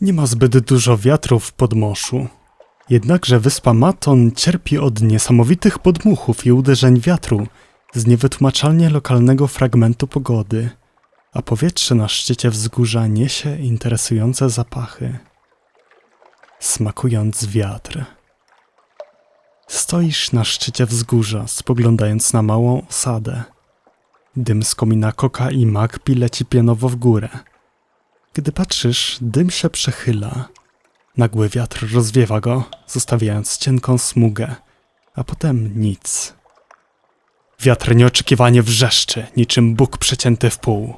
Nie ma zbyt dużo wiatrów w podmoszu. Jednakże wyspa Maton cierpi od niesamowitych podmuchów i uderzeń wiatru z niewytłumaczalnie lokalnego fragmentu pogody, a powietrze na szczycie wzgórza niesie interesujące zapachy. Smakując wiatr. Stoisz na szczycie wzgórza, spoglądając na małą osadę. Dym z komina koka i makpi leci pionowo w górę. Gdy patrzysz, dym się przechyla. Nagły wiatr rozwiewa go, zostawiając cienką smugę, a potem nic. Wiatr nieoczekiwanie wrzeszczy, niczym Bóg przecięty w pół.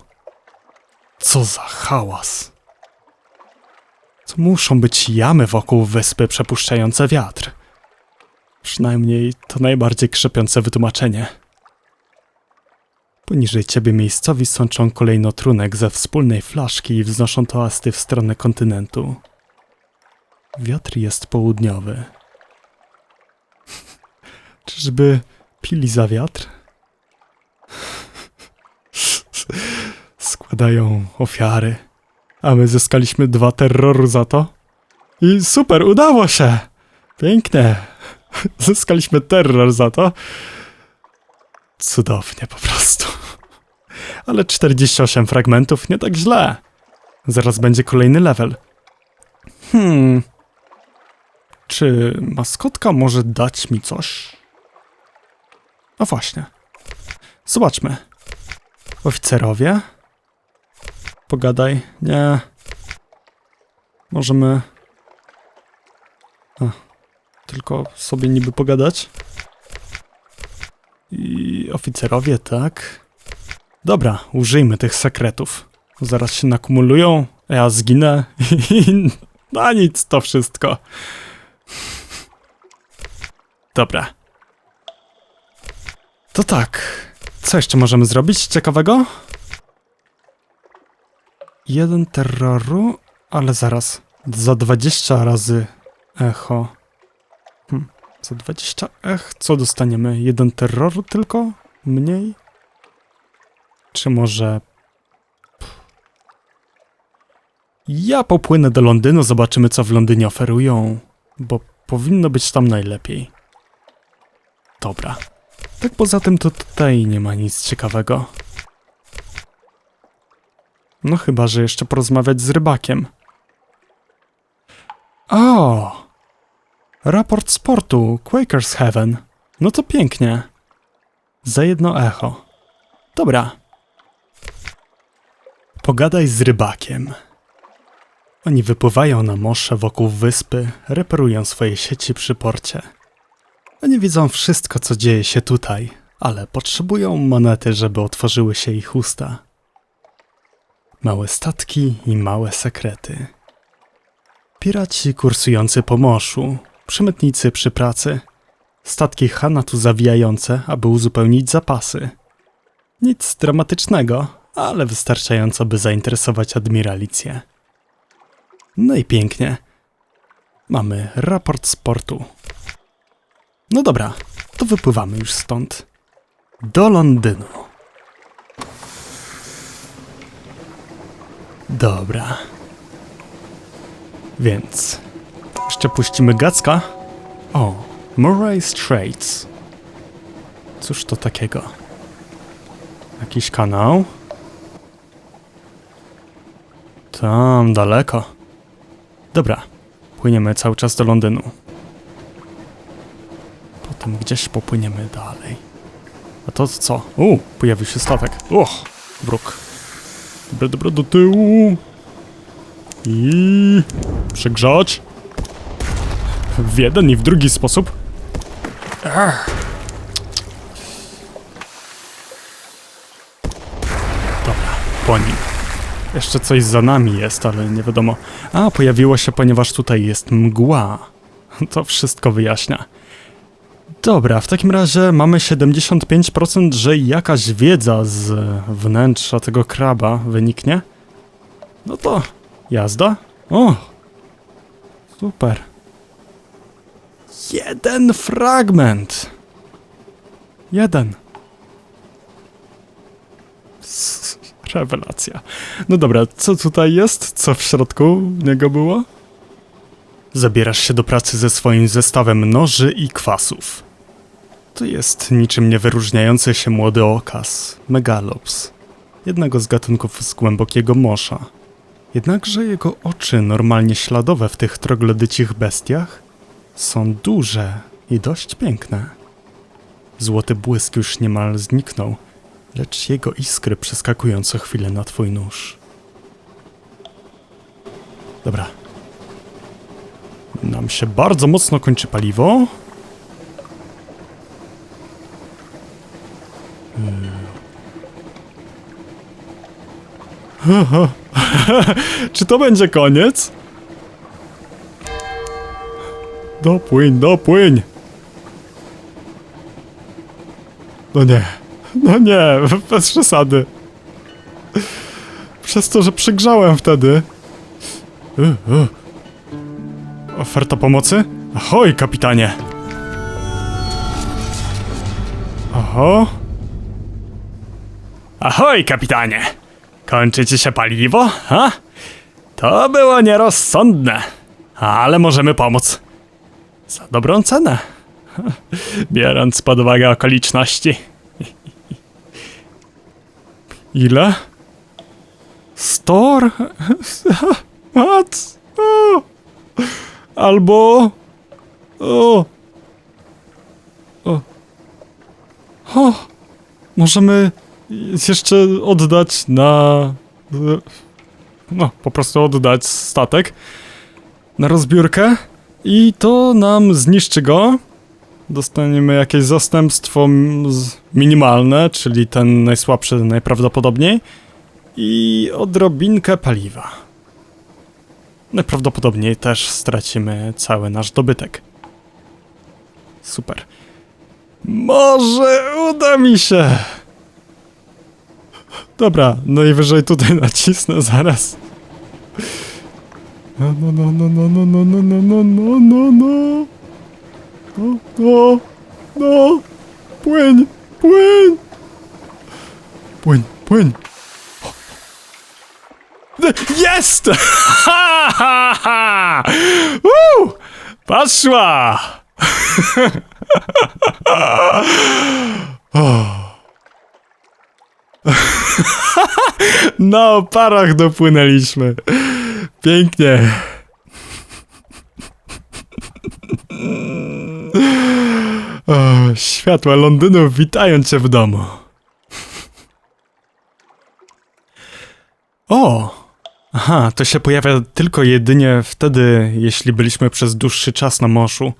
Co za hałas! To muszą być jamy wokół wyspy przepuszczające wiatr. Przynajmniej to najbardziej krzepiące wytłumaczenie. Poniżej ciebie miejscowi sączą kolejno trunek ze wspólnej flaszki i wznoszą toasty w stronę kontynentu. Wiatr jest południowy. Czyżby pili za wiatr? Składają ofiary, a my zyskaliśmy dwa terroru za to. I super, udało się! Pięknie! Zyskaliśmy terror za to. Cudownie po prostu. Ale 48 fragmentów nie tak źle. Zaraz będzie kolejny level. Hmm. Czy maskotka może dać mi coś? No właśnie. Zobaczmy. Oficerowie? Pogadaj. Nie. Możemy. A, tylko sobie niby pogadać. I oficerowie, tak? Dobra, użyjmy tych sekretów. Zaraz się nakumulują, ja zginę i na nic to wszystko. Dobra. To tak. Co jeszcze możemy zrobić ciekawego? Jeden terroru, ale zaraz. Za 20 razy echo. Hm. Za 20 ech, co dostaniemy? Jeden terroru tylko? Mniej? Czy może... Ja popłynę do Londynu, zobaczymy co w Londynie oferują, bo powinno być tam najlepiej. Dobra. Tak poza tym to tutaj nie ma nic ciekawego. No chyba, że jeszcze porozmawiać z rybakiem. O! Raport sportu, Quakers Heaven. No to pięknie. Za jedno echo. Dobra. Pogadaj z rybakiem. Oni wypływają na morze wokół wyspy, reperują swoje sieci przy porcie. Oni widzą wszystko, co dzieje się tutaj, ale potrzebują monety, żeby otworzyły się ich usta. Małe statki i małe sekrety. Piraci kursujący po morzu, przemytnicy przy pracy, statki Hanatu zawijające, aby uzupełnić zapasy. Nic dramatycznego, ale wystarczająco, by zainteresować admiralicję. No i pięknie. Mamy raport sportu. No dobra, to wypływamy już stąd. Do Londynu. Dobra. Więc jeszcze puścimy Gacka. O, Murray Straits. Cóż to takiego? Jakiś kanał? Tam daleko. Dobra, płyniemy cały czas do Londynu. Potem gdzieś popłyniemy dalej. A to co? U, pojawił się statek. Och, wróg. Dobra, dobra, do tyłu. I przegrzać. W jeden i w drugi sposób. Ach. Dobra, po nim. Jeszcze coś za nami jest, ale nie wiadomo. A, pojawiło się, ponieważ tutaj jest mgła. To wszystko wyjaśnia. Dobra, w takim razie mamy 75%, że jakaś wiedza z wnętrza tego kraba wyniknie. No to jazda. O! Super. Jeden fragment. Jeden. Rewelacja. No dobra, co tutaj jest? Co w środku niego było? Zabierasz się do pracy ze swoim zestawem noży i kwasów. To jest niczym nie wyróżniający się młody okaz, megalops, jednego z gatunków z głębokiego morza. Jednakże jego oczy, normalnie śladowe w tych troglodycich bestiach, są duże i dość piękne. Złoty błysk już niemal zniknął, lecz jego iskry przeskakują co chwilę na twój nóż. Dobra. Nam się bardzo mocno kończy paliwo. Hmm. Czy to będzie koniec? Dopłyń, dopłyń! No nie, no nie, bez przesady. Przez to, że przygrzałem wtedy. Y, y. Oferta pomocy? Ahoj, kapitanie! Oho. Ahoj, kapitanie! Kończy ci się paliwo, ha? To było nierozsądne, ale możemy pomóc. Za dobrą cenę. Biorąc pod uwagę okoliczności. Ile? Stor? What? O. Albo... O. O. O. Możemy jeszcze oddać na... No, po prostu oddać statek na rozbiórkę i to nam zniszczy go. Dostaniemy jakieś zastępstwo minimalne, czyli ten najsłabszy najprawdopodobniej i odrobinkę paliwa. Najprawdopodobniej też stracimy cały nasz dobytek. Super. Może uda mi się. Dobra, najwyżej tutaj nacisnę zaraz. No, no, no, no, no, no, no, no, no, no, no, no. No, no, no. Płyń, płyń. Płyń, płyń. Jest! Ha, ha, ha! Woo! Poszła! Na oparach dopłynęliśmy. Pięknie. O, światła Londynu witają cię w domu. O! Aha, to się pojawia tylko jedynie wtedy, jeśli byliśmy przez dłuższy czas na morzu.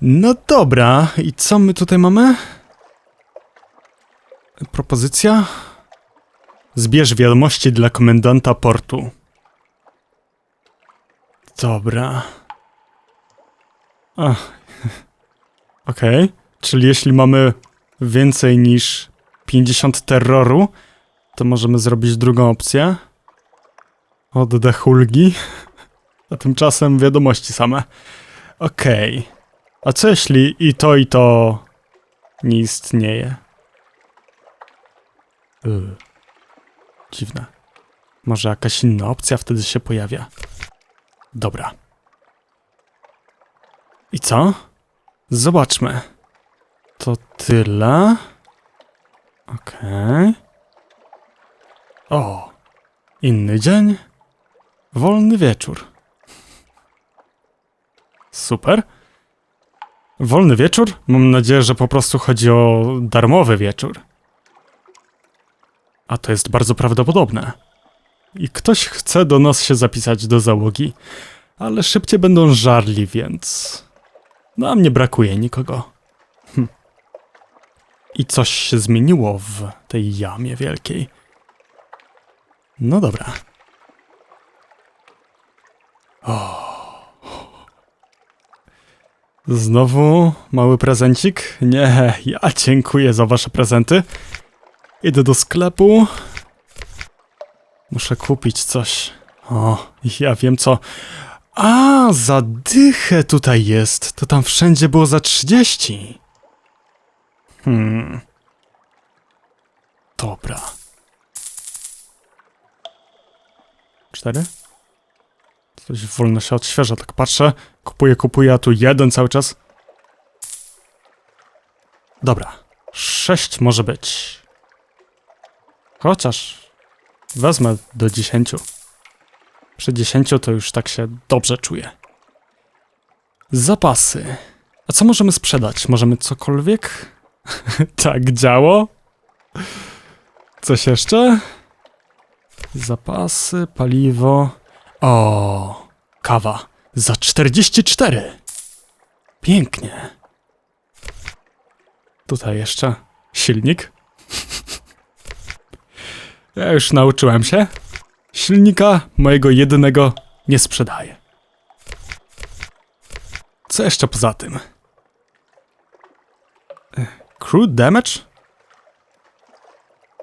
No dobra, i co my tutaj mamy? Propozycja? Zbierz wiadomości dla komendanta portu. Dobra. Ach. Okej. Czyli jeśli mamy więcej niż 50 terroru, to możemy zrobić drugą opcję. Oddech ulgi. A tymczasem wiadomości same. Okej. A co jeśli i to, i to nie istnieje? Yy. Dziwne. Może jakaś inna opcja wtedy się pojawia. Dobra. I co? Zobaczmy. To tyle. Okej. O. Inny dzień. Wolny wieczór. Super. Wolny wieczór? Mam nadzieję, że po prostu chodzi o darmowy wieczór. A to jest bardzo prawdopodobne. I ktoś chce do nas się zapisać do załogi, ale szybciej będą żarli, więc. Nam nie brakuje nikogo. Hm. I coś się zmieniło w tej jamie wielkiej. No dobra. O. Znowu mały prezencik? Nie, ja dziękuję za wasze prezenty. Idę do sklepu. Muszę kupić coś. O, ja wiem co. A, zadychę tutaj jest. To tam wszędzie było za 30. Hmm. Dobra. Cztery? Coś wolno się odświeża, tak patrzę. Kupuję, kupuję, a tu jeden cały czas. Dobra. Sześć może być. Chociaż wezmę do dziesięciu. Przy dziesięciu to już tak się dobrze czuję. Zapasy. A co możemy sprzedać? Możemy cokolwiek? tak działo? Coś jeszcze? Zapasy, paliwo. O, kawa. Za 44. Pięknie. Tutaj jeszcze silnik. Ja już nauczyłem się. Silnika mojego jedynego nie sprzedaję. Co jeszcze poza tym? E, Crude damage?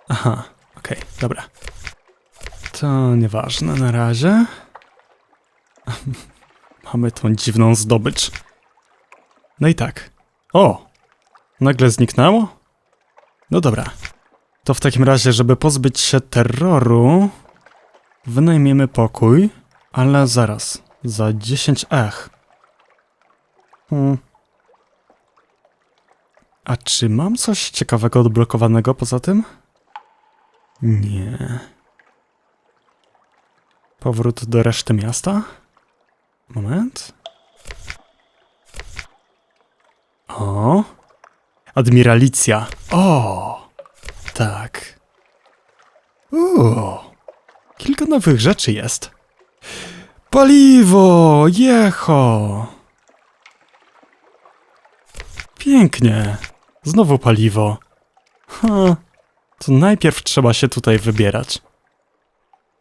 Aha, okej, dobra. To nieważne na razie. Mamy tą dziwną zdobycz. No i tak. O! Nagle zniknęło? No dobra. To w takim razie, żeby pozbyć się terroru, wynajmiemy pokój, ale zaraz. Za 10 ech. Hmm. A czy mam coś ciekawego odblokowanego poza tym? Nie. Powrót do reszty miasta? Moment. O. Admiralicja. O. Tak. Uuu. Kilka nowych rzeczy jest. Paliwo! Jecho! Pięknie. Znowu paliwo. Ha. To najpierw trzeba się tutaj wybierać.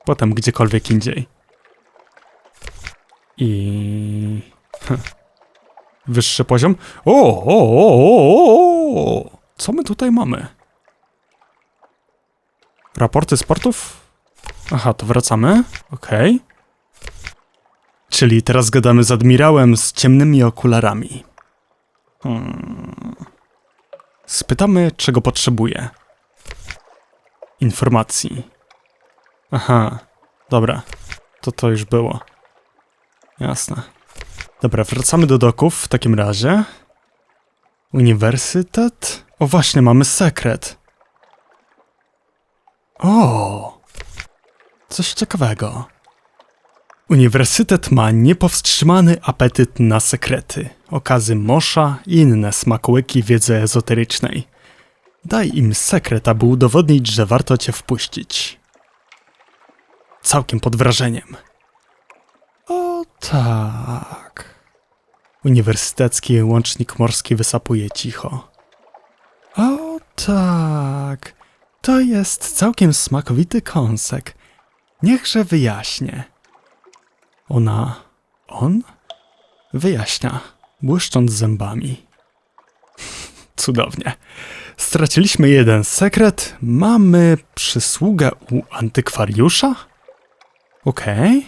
Potem gdziekolwiek indziej. I... Wyższy poziom. O, o, o, o, o! Co my tutaj mamy? Raporty sportów? Aha, to wracamy. Okej. Czyli teraz gadamy z admirałem z ciemnymi okularami. Hmm. Spytamy, czego potrzebuje. Informacji. Aha, dobra. To to już było. Jasne. Dobra, wracamy do doków w takim razie. Uniwersytet? O właśnie, mamy sekret. O! Coś ciekawego. Uniwersytet ma niepowstrzymany apetyt na sekrety, okazy mosza i inne smakołyki wiedzy ezoterycznej. Daj im sekret, aby udowodnić, że warto cię wpuścić. Całkiem pod wrażeniem. O tak. Uniwersytecki łącznik morski wysapuje cicho. O tak. To jest całkiem smakowity kąsek. Niechże wyjaśnię. Ona. On? Wyjaśnia, błyszcząc zębami. Cudownie. Straciliśmy jeden sekret. Mamy przysługę u antykwariusza? Okej.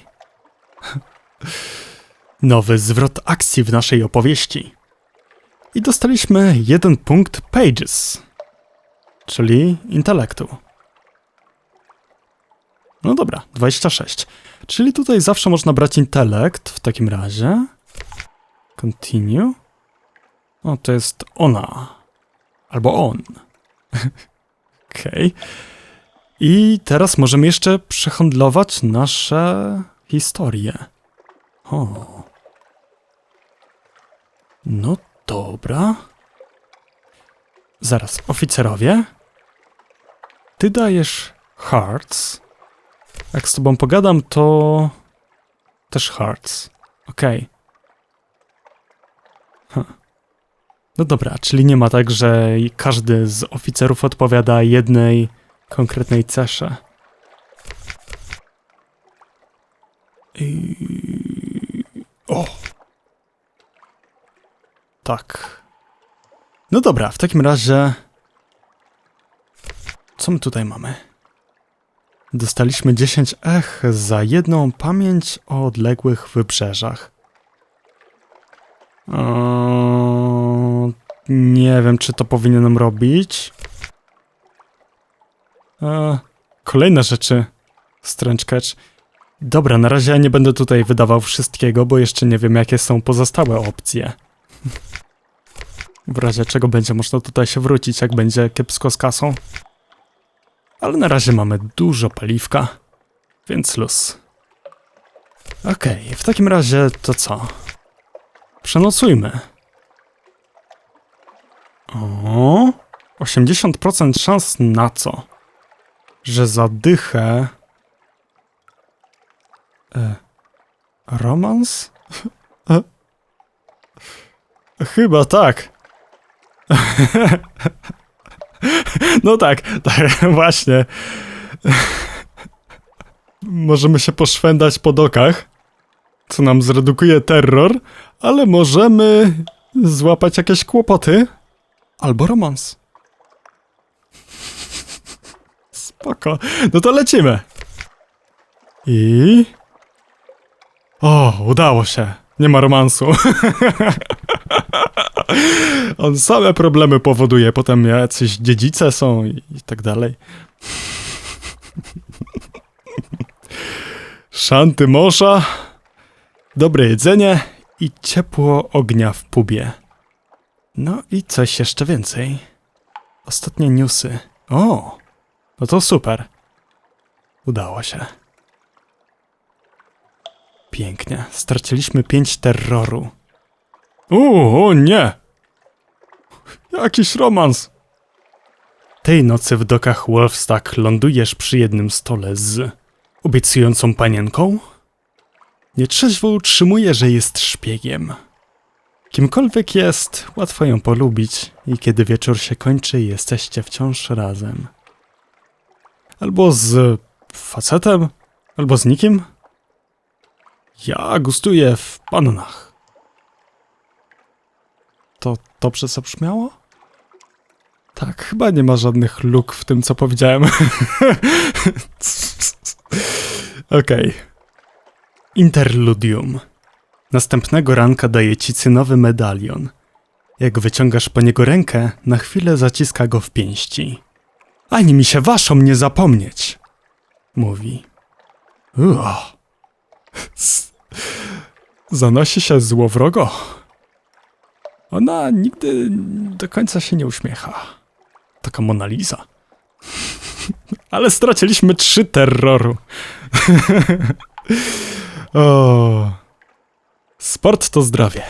Nowy zwrot akcji w naszej opowieści. I dostaliśmy jeden punkt Pages, czyli intelektu. No dobra, 26. Czyli tutaj zawsze można brać intelekt w takim razie. Continue. O, to jest ona. Albo on. Okej. I teraz możemy jeszcze przehandlować nasze historie. O. No dobra. Zaraz, oficerowie. Ty dajesz hearts. Jak z tobą pogadam, to też hearts. Okej. Huh. No dobra, czyli nie ma tak, że każdy z oficerów odpowiada jednej konkretnej cesze. I... O! Tak. No dobra, w takim razie... Co my tutaj mamy? Dostaliśmy 10 ech za jedną pamięć o odległych wybrzeżach. O, nie wiem, czy to powinienem robić. E, kolejne rzeczy. Strange. Dobra, na razie ja nie będę tutaj wydawał wszystkiego, bo jeszcze nie wiem, jakie są pozostałe opcje. W razie czego będzie można tutaj się wrócić, jak będzie kiepsko z kasą. Ale na razie mamy dużo paliwka, więc luz. Okej, w takim razie to co? Przenocujmy. O, 80% szans na co? Że zadychę. E, romans? E, chyba tak. no tak, tak, właśnie. Możemy się poszwędać po dokach, co nam zredukuje terror, ale możemy złapać jakieś kłopoty albo romans. Spoko. No to lecimy. I. O, udało się. Nie ma romansu. On same problemy powoduje, potem jacyś dziedzice są i, i tak dalej. Szanty morza, dobre jedzenie i ciepło ognia w pubie. No i coś jeszcze więcej. Ostatnie newsy. O, no to super. Udało się. Pięknie. Straciliśmy pięć terroru. O, o nie! Jakiś romans! Tej nocy w dokach Wolfstack lądujesz przy jednym stole z obiecującą panienką? Nietrzeźwo utrzymuje, że jest szpiegiem. Kimkolwiek jest, łatwo ją polubić i kiedy wieczór się kończy, jesteście wciąż razem. Albo z facetem, albo z nikim. Ja gustuję w pannach. Dobrze zabrzmiało? Tak, chyba nie ma żadnych luk w tym, co powiedziałem. Okej. Interludium. Następnego ranka daje ci cynowy medalion. Jak wyciągasz po niego rękę, na chwilę zaciska go w pięści. Ani mi się waszą nie zapomnieć, mówi. Uch. Zanosi się złowrogo. Ona nigdy do końca się nie uśmiecha. Taka Mona Lisa. Ale straciliśmy trzy terroru. o. Sport to zdrowie.